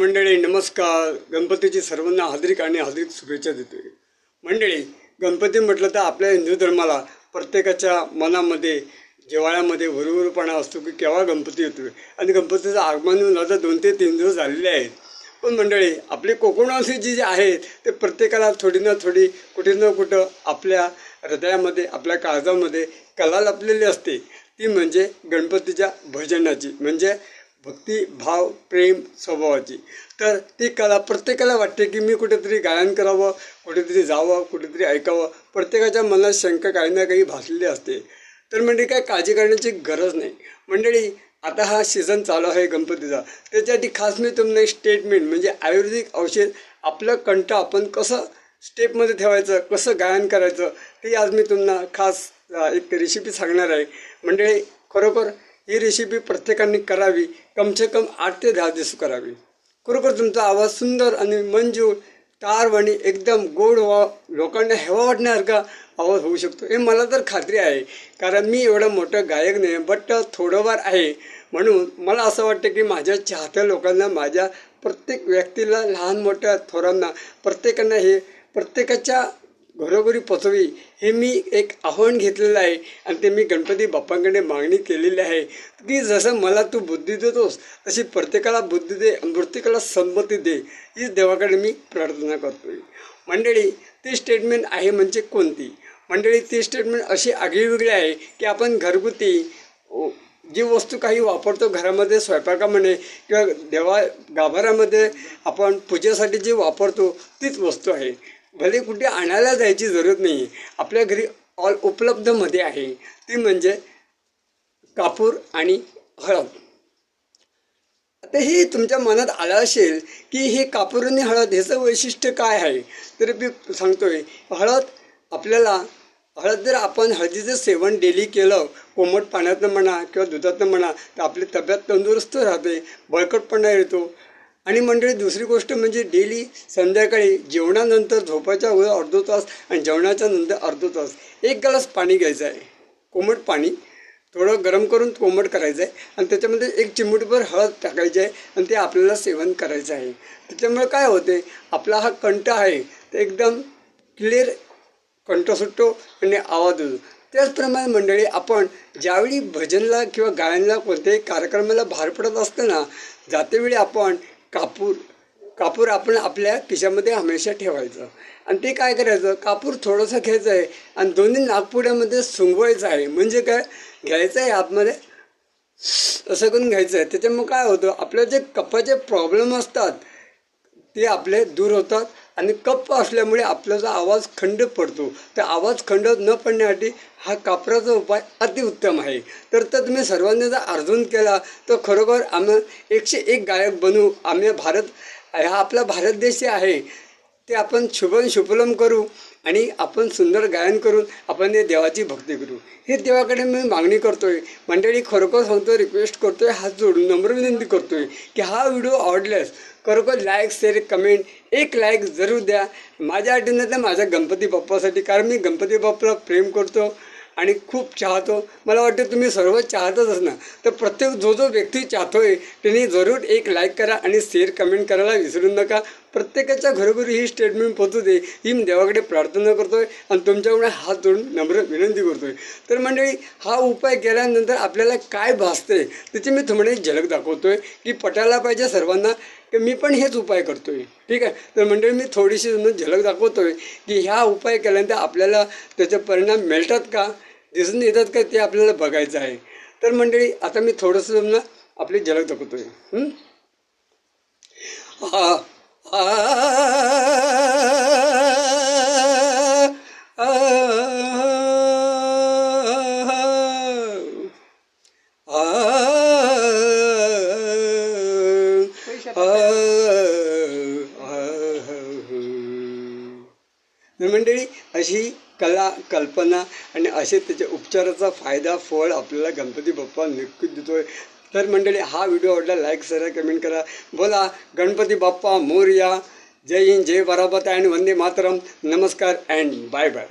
मंडळी नमस्कार. गणपतीची सर्वांना हार्दिक आणि हार्दिक शुभेच्छा देतोय मंडळी गणपती म्हटलं तर आपल्या हिंदू धर्माला प्रत्येकाच्या मनामध्ये जिवाळ्यामध्ये हुरहुरपणा असतो की केव्हा गणपती येतो आणि गणपतीचं आगमन होऊन आता दोन ते तीन दिवस झालेले आहेत. पण मंडळी आपली कोकणवासी जी जे आहेत ते प्रत्येकाला थोडी ना थोडी कुठे ना कुठं आपल्या हृदयामध्ये आपल्या काळजामध्ये कला लपलेली असते. ती म्हणजे गणपतीच्या भजनाची. म्हणजे भक्ती भाव प्रेम स्वभावाची. तर ती कला प्रत्येकाला वाटते की मी कुठेतरी गायन करावं कुठेतरी जावं कुठेतरी ऐकावं. प्रत्येकाच्या मनात शंका काही ना काही भासलेली असते. तर म्हणजे काय काळजी करण्याची गरज नाही. मंडळी आता हा सीझन चालू आहे गणपतीचा. त्याच्यासाठी खास मी तुम्हाला एक स्टेटमेंट म्हणजे आयुर्वेदिक औषध आपलं कंठ आपण कसं स्टेपमध्ये ठेवायचं कसं गायन करायचं ते आज मी तुम्हाला खास एक रेसिपी सांगणार आहे. मंडळी खरोखर ही रेसिपी प्रत्येकाने करावी. कमसे कम आठ ते दहा दिवस करावी. खरोखर तुमचा आवाज सुंदर आणि मंजूर तारवाणी एकदम गोड व्हा लोकांना हेवा वाटण्यासारखा आवाज होऊ शकतो. हे मला तर खात्री आहे. कारण मी एवढं मोठं गायक नाही बट थोडंफार आहे. म्हणून मला असं वाटतं की माझ्या चाहत्या लोकांना माझ्या प्रत्येक व्यक्तीला लहान मोठ्या थोरांना प्रत्येकांना हे प्रत्येकाच्या घरोघरी पोचवी. हे मी एक आव्हान घेतलेलं आहे आणि ते मी गणपती बाप्पांकडे मागणी केलेली आहे. की जसं मला तू बुद्धी देतोस तशी प्रत्येकाला बुद्धी दे प्रत्येकाला संमती दे. हीच देवाकडे मी प्रार्थना करतोय. मंडळी ती स्टेटमेंट आहे म्हणजे कोणती? मंडळी ती स्टेटमेंट अशी आगळीवेगळी आहे की आपण घरगुती ओ, जी वस्तू काही वापरतो घरामध्ये स्वयंपाकामध्ये किंवा देवा गाभाऱ्यामध्ये आपण पूजेसाठी जी वापरतो तीच वस्तू आहे. भले कुठे आणायला जायची जरूरत नाही आपल्या घरी ऑल उपलब्धमध्ये आहे. ती म्हणजे कापूर आणि हळद. आता हे तुमच्या मनात आलं असेल की हे कापूर आणि हळद ह्याचं वैशिष्ट्य काय आहे? तर मी सांगतोय हळद आपल्याला हळद जर आपण हळदीचं सेवन डेली केलं कोमट पाण्यातनं म्हणा किंवा दुधातनं म्हणा तर आपली तब्येत तंदुरुस्त राहते बळकटपणा येतो आणि मंडळी दुसरी गोष्ट म्हणजे डेली संध्याकाळी जेवणानंतर झोपायच्या अगोदर अर्धो तास आणि जेवणाच्या नंतर अर्धो तास. एक ग्लास पाणी घ्यायचं आहे. कोमट पाणी. थोडं गरम करून कोमट करायचं आहे. आणि त्याच्यामध्ये एक चिमूटभर हळद टाकायची आहे आणि ते आपल्याला सेवन करायचं आहे. त्याच्यामुळे काय होते? आपला हा कंठ आहे तर एकदम क्लिअर कंठ सुटतो आणि आवाज होतो. त्याचप्रमाणे मंडळी आपण ज्यावेळी भजनला किंवा गायनला कोणत्याही कार्यक्रमाला बाहेर पडत असताना जातेवेळी आपण कापूर कापूर आपण आपल्या खिशामध्ये हमेशा ठेवायचं. आणि ते काय करायचं? कापूर थोडंसं घ्यायचं आहे आणि दोन्ही नागपुड्यामध्ये सुंगवायचं आहे. म्हणजे काय? घ्यायचं आहे आतमध्ये असं करून घ्यायचं आहे. त्याच्यामुळे काय होतं? आपल्या जे कपाचे प्रॉब्लेम असतात ते आपले दूर होतात. आणि कप्प असल्यामुळे आपल्याचा आवाज खंड पडतो. तर आवाज खंड न पडण्यासाठी हा कापराचा उपाय अतिउत्तम आहे. तर तर तुम्ही सर्वांनी जर अर्जून केला तर खरोखर आम्ही एकशे एक गायक बनू. आम्ही भारत हा आपला भारत देश जे आहे. ते आपण शुभम शुभलम करू आणि आपण सुंदर गायन करून आपण हे देवाची भक्ती करू. हे देवाकडे मी मागणी करतोय. मंडळी खरोखर सांगतो रिक्वेस्ट करतोय हात जोडून नम्र विनंती करतोय की हा व्हिडिओ आवडल्यास खरोखर लाईक शेअर कमेंट एक लाईक जरूर द्या. माझ्या नाही तर माझ्या गणपती बाप्पासाठी कारण मी गणपती बाप्पाला प्रेम करतो आणि खूप चाहतो. मला वाटतं तुम्ही सर्व चाहतच असणार. तर प्रत्येक जो जो व्यक्ती चाहतोय त्यांनी जरूर एक लाईक करा आणि शेअर कमेंट करायला विसरू नका. प्रत्येकाच्या घरोघरी ही स्टेटमेंट पोहोचू दे ही मी देवाकडे प्रार्थना करतोय आणि तुमच्याकडे हात जोडून नम्र विनंती करतोय. तर मंडळी हा उपाय केल्यानंतर आपल्याला काय भासते त्याची मी तुम्हाला झलक झलक दाखवतोय की पटायला पाहिजे सर्वांना. की मी पण हेच उपाय करतोय. ठीक आहे? तर मंडळी मी थोडीशी तुम्हाला झलक दाखवतोय की ह्या उपाय केल्यानंतर आपल्याला त्याचे परिणाम मिळतात का? दिसून येतात का? ते आपल्याला बघायचं आहे. तर मंडळी आता मी थोडंसं तुम्हाला आपली झलक दाखवतोय. हा. आ मंडळी अशी कला कल्पना आणि असे त्याच्या उपचाराचा फायदा फळ आपल्याला गणपती बाप्पा नक्कीच देतोय. तर मंडळी हा व्हिडिओ आवडला लाईक करा कमेंट करा. बोला गणपती बाप्पा मोरया. जय हिंद जय बराबर अँड वंदे मातरम. नमस्कार अँड बाय बाय